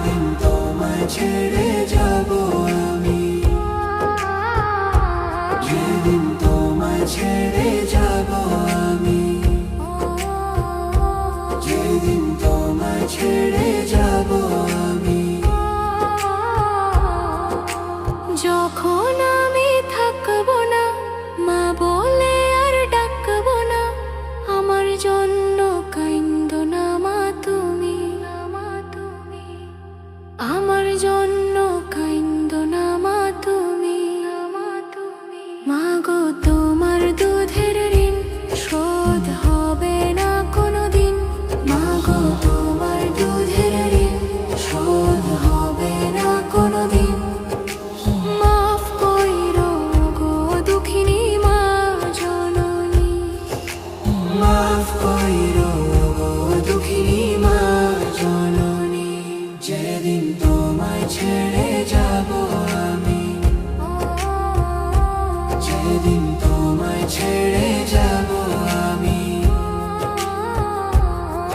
সেদিন তোমায় যাব আমি। যাব আমি। যখন আমার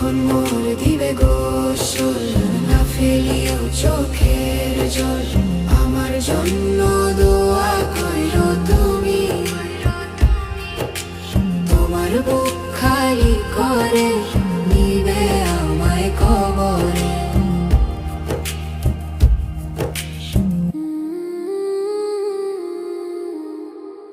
যখন মোর দিবে গোসল, না ফেলিও চোখের জল। আমার জন্য দোয়া কইর তুমি। তোমার বুক খালি করে।